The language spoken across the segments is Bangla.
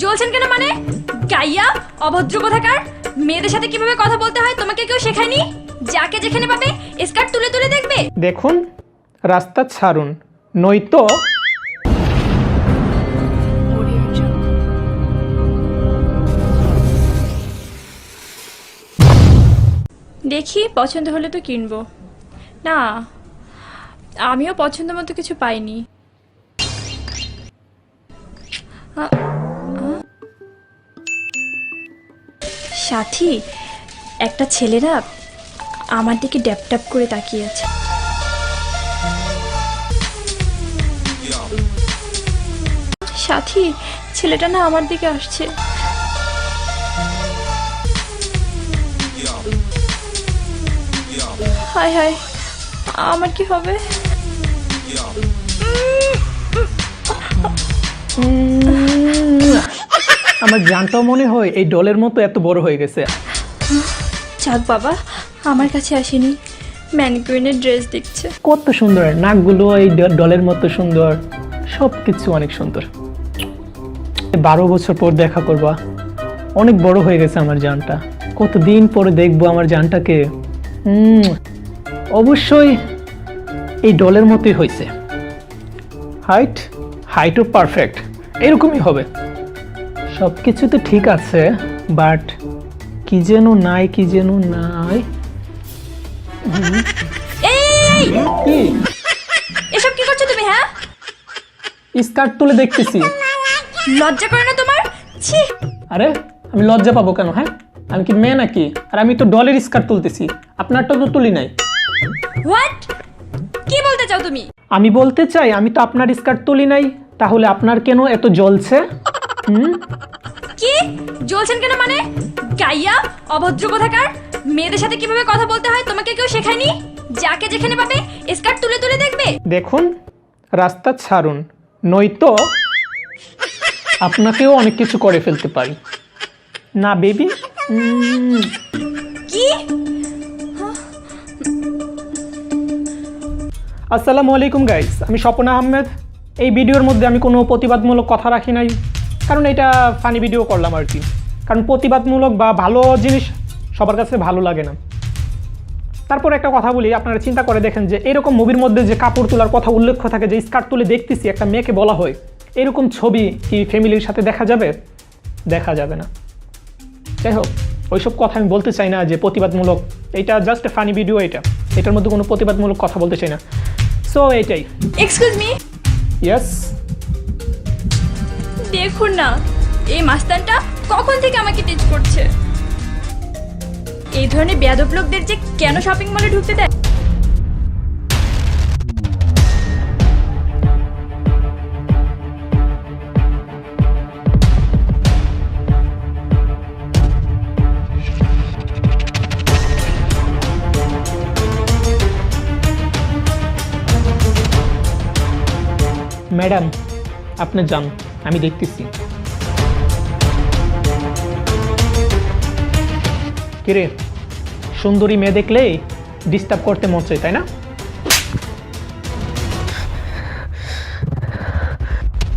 জ্বলছেন কেন মানে? গাইয়া অভদ্র কোথাকার মেয়েদের সাথে কীভাবে কথা বলতে হয় তোমাকে কেউ শেখায়নি? যাকে যেখানে পাবে স্কার্ট তুলে তুলে দেখবে? দেখুন রাস্তা ছাড়ুন নয়তো দেখি পছন্দ হলে তো কিনবো। না আমিও পছন্দ মতো কিছু পাইনি। সাথী, একটা ছেলেরা আমার দিকে ড্যাপ ড্যাপ করে তাকিয়ে আছে। সাথী, ছেলেটা না আমার দিকে আসছে। হায় হায়, আমার কি হবে? আমার জানটাও মনে হয় এই ডলের মতো এত বড় হয়ে গেছে। যাক বাবা আমার কাছে আসেনি। ম্যানিকুইনের ড্রেস দেখছে। কত সুন্দর নাকগুলো এই ডলের মতো সুন্দর। সব কিছু অনেক সুন্দর। বারো বছর পর দেখা করবা। অনেক বড় হয়ে গেছে আমার জানটা। কতদিন পরে দেখব আমার জানটাকে। অবশ্যই এই ডলের মতোই হয়েছে। হাইট হাইটও পারফেক্ট এরকমই হবে। সব কিছু তো ঠিক আছে বাট কি যেন নাই কি যেন নাই। কি? এসব কি করছ তুমি হ্যাঁ? স্কার্ট তুলে দেখতেছি। লজ্জা করে না তোমার? ছি! আরে আমি লজ্জা পাবো কেন হ্যাঁ? আমি কি মেয়ে নাকি? আর আমি তো ডলের স্কার্ট তুলতেছি আপনারটা তো তুলি নাই। হোয়াট কি বলতে চাও তুমি? আমি বলতে চাই আমি তো আপনার স্কার্ট তুলি নাই তাহলে আপনার কেন এত জ্বলছে? কি? জ্বলছেন কেন মানে? গাইয়া অভদ্র কোথাকার মেয়েদের সাথে কীভাবে কথা বলতে হয় তোমাকে কেউ শেখায়নি? যাকে যেখানে পাবে স্কার্ট তুলে তুলে দেখবে। দেখুন রাস্তা ছাড়ুন নয়তো আপনাকেও অনেক কিছু করে ফেলতে পারি। না বেবি? কি? আসসালামু আলাইকুম গাইস। আমি স্বপন আহমেদ। এই ভিডিওর মধ্যে আমি কোনো প্রতিবাদমূলক কথা রাখি নাই। কারণ এটা ফানি ভিডিও করলাম আর কি। কারণ প্রতিবাদমূলক বা ভালো জিনিস সবার কাছে ভালো লাগে না। তারপর একটা কথা বলি আপনারা চিন্তা করে দেখেন যে এরকম মুভির মধ্যে যে কাপড় তোলার কথা উল্লেখ থাকে যে স্কার্ট তুলে দেখতেছি একটা মেয়েকে বলা হয় এরকম ছবি কি ফ্যামিলির সাথে দেখা যাবে? দেখা যাবে না। যাই হোক ওইসব কথা আমি বলতে চাই না যে প্রতিবাদমূলক এটা জাস্ট ফানি ভিডিও এটা। এটার মধ্যে কোনো প্রতিবাদমূলক কথা বলতে চাই না। সো এটাই। এক্সকিউজ মি ইয়েস দেখুন না, এই মাস্তানটা কখন থেকে আমাকে টিচ করছে? এই ধরনের বেয়াদব লোকদের যে কেন শপিং মলে ঢুকতে দেয়? ম্যাডাম, আপনি যান। আমি দেখতেছি। কিরে, সুন্দরী মেয়ে দেখলেই ডিস্টার্ব করতে মন চাই তাই না?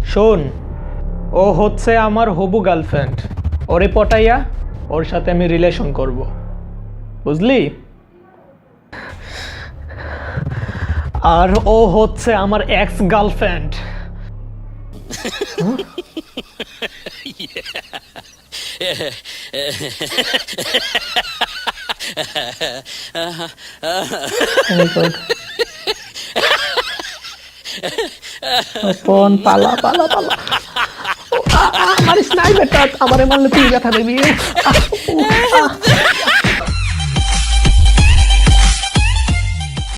শোন, ও হচ্ছে আমার হবু গার্লফ্রেন্ড ওরে পটাইয়া ওর সাথে আমি রিলেশন করব। বুঝলি? আর ও হচ্ছে আমার এক্স গার্লফ্রেন্ড ফোন পালা পালা পালা আমার স্নাইপারটা আমার মারলে।